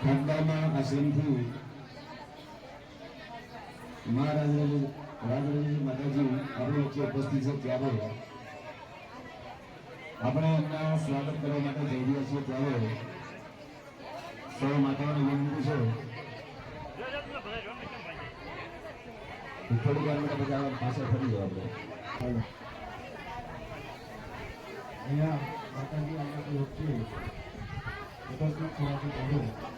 ખંડામાં આશ્રમથી મહારાજ રાજરાજી માતાજી આપણી વચ્ચે ઉપસ્થિત છે ત્યારે આપણે એમના સ્વાગત કરવા માટે જઈ રહ્યા છીએ ત્યારે સૌ માતાઓને વિનંતી છે. થોડી વાર માટે બધા પાછળ ફરી જાવ આપણે. અહીંયા માતાજી આપણે ઉપસ્થિત થવાથી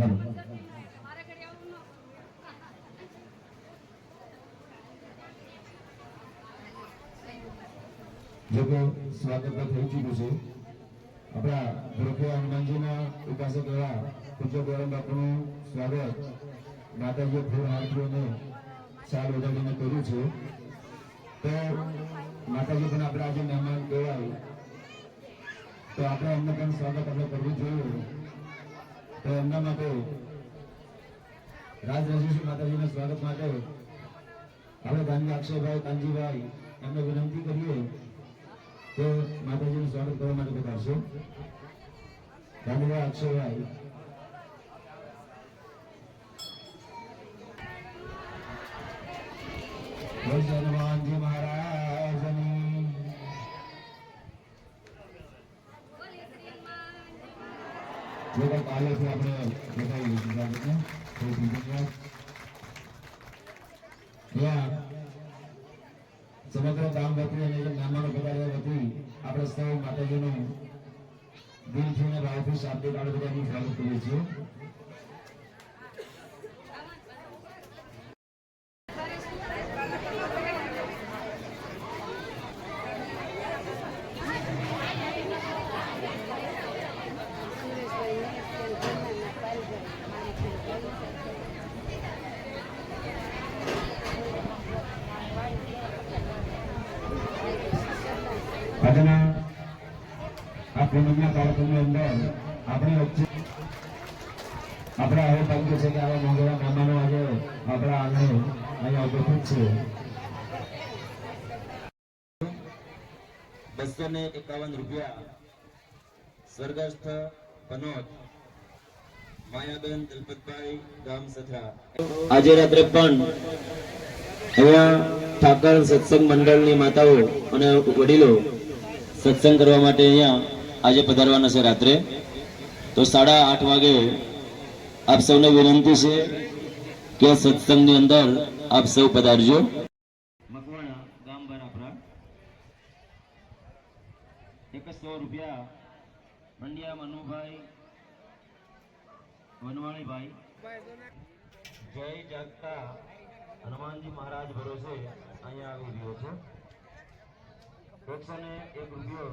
કરવું. જો કે સ્વાગત થઈ ચૂક્યું છે. આપણા ધ્રુકે હનુમાનજીના ઉપાસક એવા પૂજ્ય ગોરમ બાપુનું સ્વાગત માતાજીએ ફૂલ હાથીઓને ચાલ વધારીને કર્યું છે. તો માતાજી પણ આપણા આજે મહેમાન કહેવાય. તો આપણે એમને પણ સ્વાગત આપણે કરવું જોઈએ. તો એમના માટે રાજ માતાજીના સ્વાગત માટે આપણે ગાંધી અક્ષયભાઈ કાનજીભાઈ એમને વિનંતી કરીએ તો માતાજીનું સ્વાગત કરવા માટે બતાવશે ગાંધીભાઈ અક્ષયભાઈ. હનુમાનજી મહારાજની કંઈ આપણે બતાવી દઈશું સ્વાગતને ખૂબ ધન્યવાદ સમગ્ર ગામ વતી અને નામાનો પધાર્યા વતી આપણે સૌ માતાજીનું દિલથી અને ભાવથી શાબ્દિક આપણે બધાની સ્વાગત કરીએ છીએ આ પૂનમના કાર્યક્રમની અંદર આપણી વચ્ચે આપણે હવે ભાગ્ય છે કે આવા મોંઘેરા મહેમાનો આજે આપણા આંગણે અહીંયા ઉપસ્થિત છે. બસો ને એકાવન રૂપિયા સ્વર્ગસ્થ કનોજ માયાબેન દલપતભાઈ ગામ સથરા. આજે રાત્રે પણ અહીંયા ઠાકર સત્સંગ મંડળની માતાઓ અને વડીલો સત્સંગ કરવા માટે અહીંયા આજે પધારવાના છે રાત્રે. તો સાડા આઠ વાગે આપ સૌને વિનંતી છે કે સત્સંગની અંદર આપ સૌ પધારજો. મકવાણા ગામ બરાપરા. એકસો રૂપિયા મંડિયા મનુભાઈ વનવાણીભાઈ. જય જાગતા હનુમાનજી મહારાજ ભરોસે અહીંયા આવી રહ્યો છે. એકસો ને એક રૂપિયો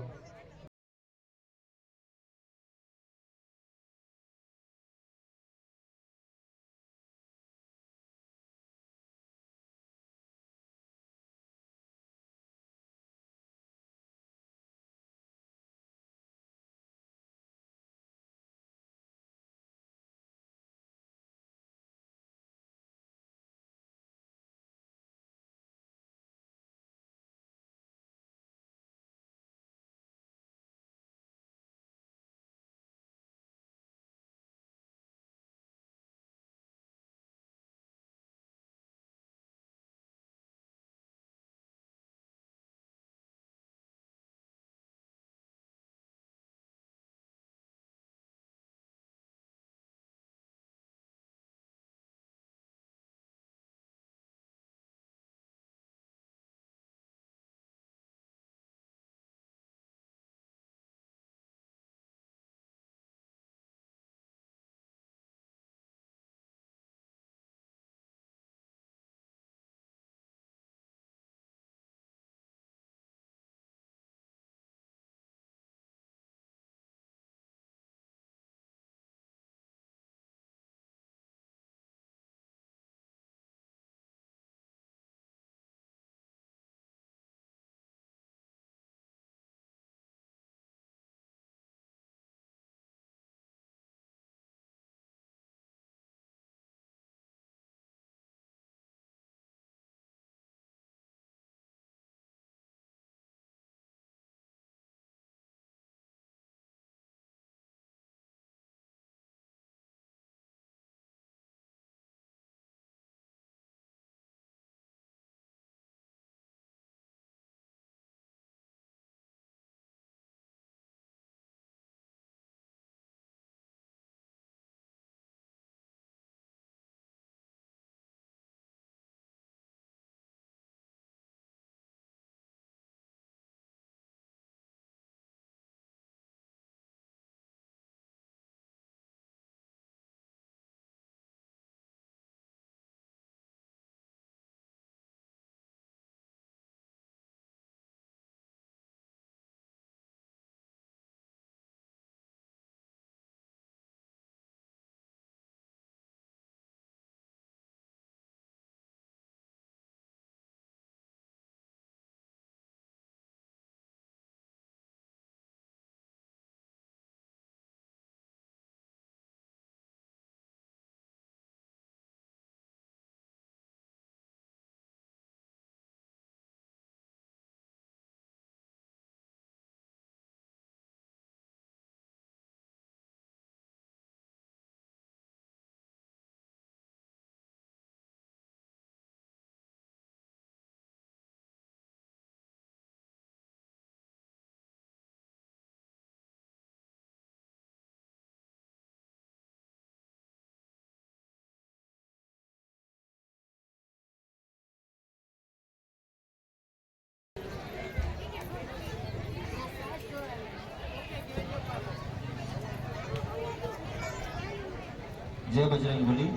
જય બજરંગ બલી.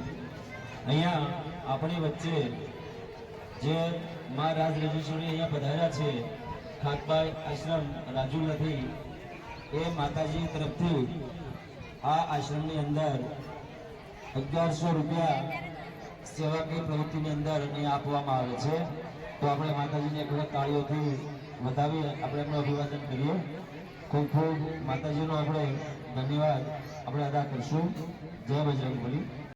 અહીંયા આપણી વચ્ચે જે મા રાજ રજેશ્વરી અહીંયા પધાર્યા છે, ખાતબાઈ આશ્રમ રાજુ નથી એ માતાજી તરફથી આ આશ્રમની અંદર અગિયારસો રૂપિયા સેવાકીય પ્રવૃત્તિની અંદર અહીંયા આપવામાં આવે છે. તો આપણે માતાજીને એક વખત તાળીઓથી વધાવી આપણે એમનું અભિવાદન કરીએ. ખૂબ ખૂબ માતાજીનો આપણે ધન્યવાદ આપણે અદા કરશું. જય બજરંગ બલી